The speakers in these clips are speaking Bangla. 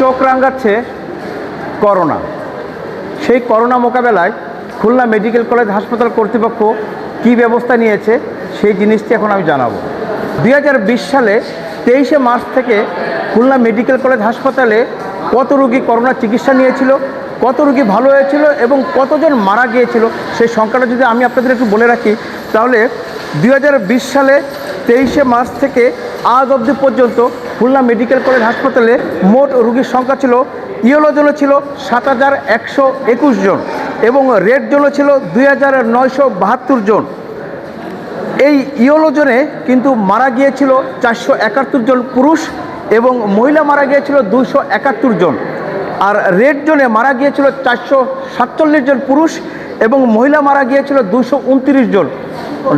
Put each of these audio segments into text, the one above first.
চোখ রাঙাচ্ছে করোনা। সেই করোনা মোকাবেলায় খুলনা মেডিকেল কলেজ হাসপাতাল কর্তৃপক্ষ কী ব্যবস্থা নিয়েছে, সেই জিনিসটি এখন আমি জানাব। দুই হাজার বিশ সালে তেইশে মার্চ থেকে খুলনা মেডিকেল কলেজ হাসপাতালে কত রুগী করোনা চিকিৎসা নিয়েছিল, কত রুগী ভালো হয়েছিল এবং কতজন মারা গিয়েছিল, সেই সংখ্যাটা যদি আমি আপনাদের একটু বলে রাখি, তাহলে দুই হাজার বিশ সালে তেইশে মার্চ থেকে আজ অবধি পর্যন্ত খুলনা মেডিকেল কলেজ হাসপাতালে মোট রোগীর সংখ্যা ছিল, ইয়েলো জোনে ছিল সাত হাজার একশো একুশ জন এবং রেড জোনে ছিল দুই হাজার নয়শো বাহাত্তর জন। এই ইয়েলো জোনে কিন্তু মারা গিয়েছিল চারশো একাত্তর জন পুরুষ এবং মহিলা মারা গিয়েছিল দুশো একাত্তর জন। আর রেড জোনে মারা গিয়েছিল চারশো সাতচল্লিশ জন পুরুষ এবং মহিলা মারা গিয়েছিল দুশো উনত্রিশ জন।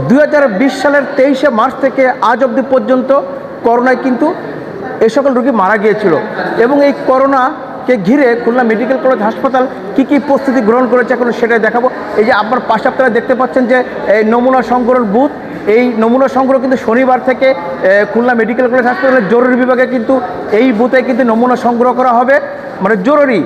দু হাজার বিশ সালের তেইশে মার্চ থেকে আজ অবধি পর্যন্ত করোনায় কিন্তু এই সকল রুগী মারা গিয়েছিল। এবং এই করোনাকে ঘিরে খুলনা মেডিকেল কলেজ হাসপাতাল কি কি প্রস্তুতি গ্রহণ করেছে এখন সেটাই দেখাবো। এই যে আপনার পাশে আপনারা দেখতে পাচ্ছেন যে, এই নমুনা সংগ্রহের বুথ, এই নমুনা সংগ্রহ কিন্তু শনিবার থেকে খুলনা মেডিকেল কলেজ হাসপাতালের জরুরি বিভাগে কিন্তু এই বুথে কিন্তু নমুনা সংগ্রহ করা হবে। মানে জরুরি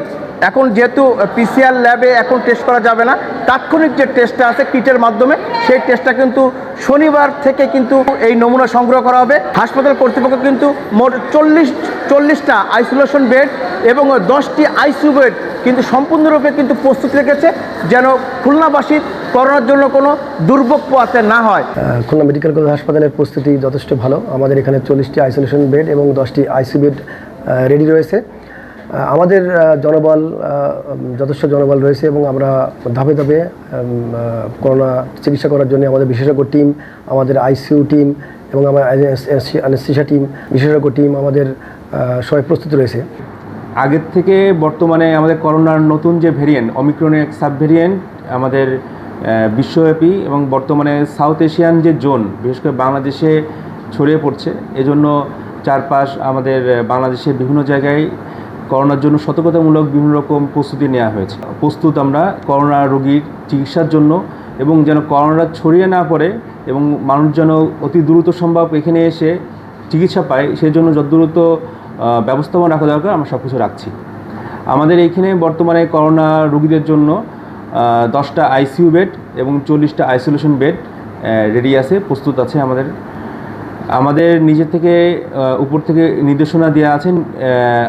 এখন যেহেতু পিসিআর ল্যাবে এখন টেস্ট করা যাবে না, তাৎক্ষণিক যে টেস্টটা আছে কিটের মাধ্যমে, সেই টেস্টটা কিন্তু শনিবার থেকে কিন্তু এই নমুনা সংগ্রহ করা হবে। হাসপাতাল কর্তৃপক্ষ কিন্তু মোট চল্লিশ, চল্লিশটা আইসোলেশন বেড এবং দশটি আইসিউ বেড কিন্তু সম্পূর্ণরূপে কিন্তু প্রস্তুত রেখেছে, যেন খুলনাবাসীর করোনার জন্য কোনো দুর্ভোগ পোয়াতে না হয়। খুলনা মেডিকেল কলেজ হাসপাতালের প্রস্তুতি যথেষ্ট ভালো। আমাদের এখানে চল্লিশটি আইসোলেশন বেড এবং দশটি আইসিউ বেড রেডি রয়েছে। আমাদের জনবল যথেষ্ট জনবল রয়েছে এবং আমরা ধাপে ধাপে করোনা চিকিৎসা করার জন্য আমাদের বিশেষজ্ঞ টিম, আমাদের আইসিইউ টিম এবং আমার আনেস্থিসা টিম, বিশেষজ্ঞ টিম আমাদের সবাই প্রস্তুত রয়েছে। আগের থেকে বর্তমানে আমাদের করোনার নতুন যে ভেরিয়েন্ট অমিক্রনের সাব ভেরিয়েন্ট আমাদের বিশ্বব্যাপী এবং বর্তমানে সাউথ এশিয়ান যে জোন, বিশেষ করে বাংলাদেশে ছড়িয়ে পড়ছে। এজন্য চারপাশ আমাদের বাংলাদেশের বিভিন্ন জায়গায় করোনার জন্য সতর্কতামূলক বিভিন্ন রকম প্রস্তুতি নেওয়া হয়েছে। প্রস্তুত আমরা করোনা রোগীর চিকিৎসার জন্য এবং যেন করোনা ছড়িয়ে না পড়ে এবং মানুষ যেন অতি দ্রুত সম্ভব এখানে এসে চিকিৎসা পায় সেই জন্য যত দ্রুত ব্যবস্থাপনা রাখা দরকার, আমরা সব কিছু রাখছি। আমাদের এইখানে বর্তমানে করোনা রোগীদের জন্য দশটা আইসিইউ বেড এবং চল্লিশটা আইসোলেশন বেড রেডি আছে, প্রস্তুত আছে আমাদের আমাদের নিজে থেকে উপর থেকে নির্দেশনা দেওয়া আছেন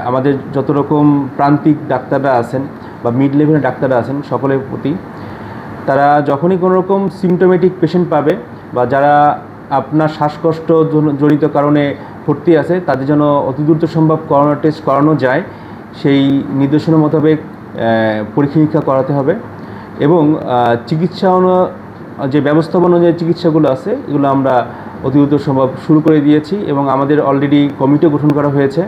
আমাদের যত রকম প্রান্তিক ডাক্তাররা আছেন বা মিড লেভেলের ডাক্তাররা আছেন, সকলের প্রতি, তারা যখনই কোনো রকম সিমটোমেটিক পেশেন্ট পাবে বা যারা আপনার শ্বাসকষ্ট জন- জনিত কারণে ভর্তি আছে, তাদের জন্য অতি দ্রুত সম্ভব করোনা টেস্ট করানো যায়, সেই নির্দেশনা মোতাবেক পরীক্ষা নিরীক্ষা করাতে হবে এবং চিকিৎসা যে ব্যবস্থাপনা যে চিকিৎসাগুলো আছে, এগুলো আমরা অতি দ্রুত সম্ভব শুরু করে দিয়েছি এবং আমাদের অলরেডি কমিটিও গঠন করা হয়েছে।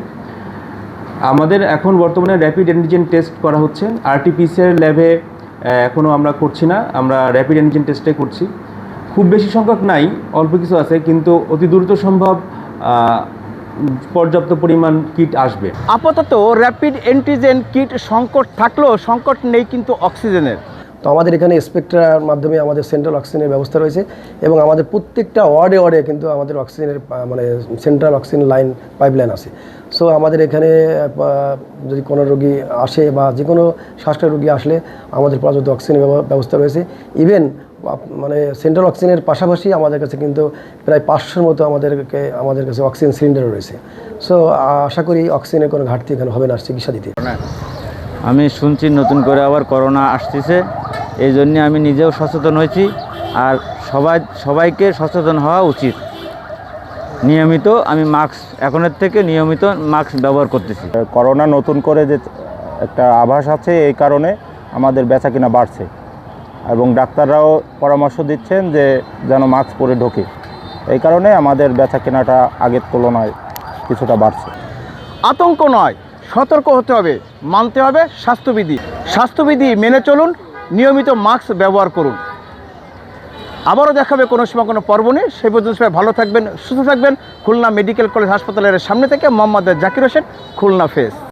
আমাদের এখন বর্তমানে র্যাপিড অ্যান্টিজেন টেস্ট করা হচ্ছে। আরটিপিসিআর ল্যাবে এখনও আমরা করছি না। আমরা র্যাপিড অ্যান্টিজেন টেস্টে করছি। খুব বেশি সংখ্যক নাই, অল্প কিছু আছে, কিন্তু অতি দ্রুত সম্ভব পর্যাপ্ত পরিমাণ কিট আসবে। আপাতত র্যাপিড অ্যান্টিজেন কিট সংকট থাকলেও সংকট নেই কিন্তু অক্সিজেনের তো আমাদের এখানে স্পেকট্রার মাধ্যমে আমাদের সেন্ট্রাল অক্সিজেনের ব্যবস্থা রয়েছে এবং আমাদের প্রত্যেকটা ওয়ার্ডে ওয়ার্ডে কিন্তু আমাদের অক্সিজেনের মানে সেন্ট্রাল অক্সিজেন লাইন পাইপলাইন আছে। সো আমাদের এখানে যদি কোনো রোগী আসে বা যে কোনো শ্বাসটা রোগী আসলে আমাদের পর্যাপ্ত অক্সিজেনের ব্যব- ব্যবস্থা রয়েছে। ইভেন মানে সেন্ট্রাল অক্সিজেনের পাশাপাশি আমাদের কাছে কিন্তু প্রায় পাঁচশোর মতো আমাদেরকে, আমাদের কাছে অক্সিজেন সিলিন্ডার রয়েছে। সো আশা করি অক্সিজেনের কোনো ঘাটতি এখানে হবে না চিকিৎসা দিতে। আমি শুনছি নতুন করে আবার করোনা আসতেছে। এই জন্যে আমি নিজেও সচেতন হয়েছি আর সবাই সবাইকে সচেতন হওয়া উচিত। নিয়মিত আমি মাস্ক এখনের থেকে নিয়মিত মাস্ক ব্যবহার করতেছি। করোনা নতুন করে যে একটা আভাস আছে এই কারণে আমাদের বেচা কিনা বাড়ছে। এবং ডাক্তাররাও পরামর্শ দিচ্ছেন যে যেন মাস্ক পরে ঢোকে। এই কারণে আমাদের বেচা কেনাটা আগের তুলনায় কিছুটা বাড়ছে। আতঙ্ক নয় সতর্ক হতে হবে মানতে হবে স্বাস্থ্যবিধি। স্বাস্থ্যবিধি মেনে চলুন নিয়মিত মাস্ক ব্যবহার করুন। আবারও দেখাবে কোনো সময় কোনো পর্ব নেই সেই পর্যন্ত সবাই ভালো থাকবেন, সুস্থ থাকবেন। খুলনা মেডিকেল কলেজ হাসপাতালের সামনে থেকে মোহাম্মদ জাকির হোসেন, খুলনা ফেস।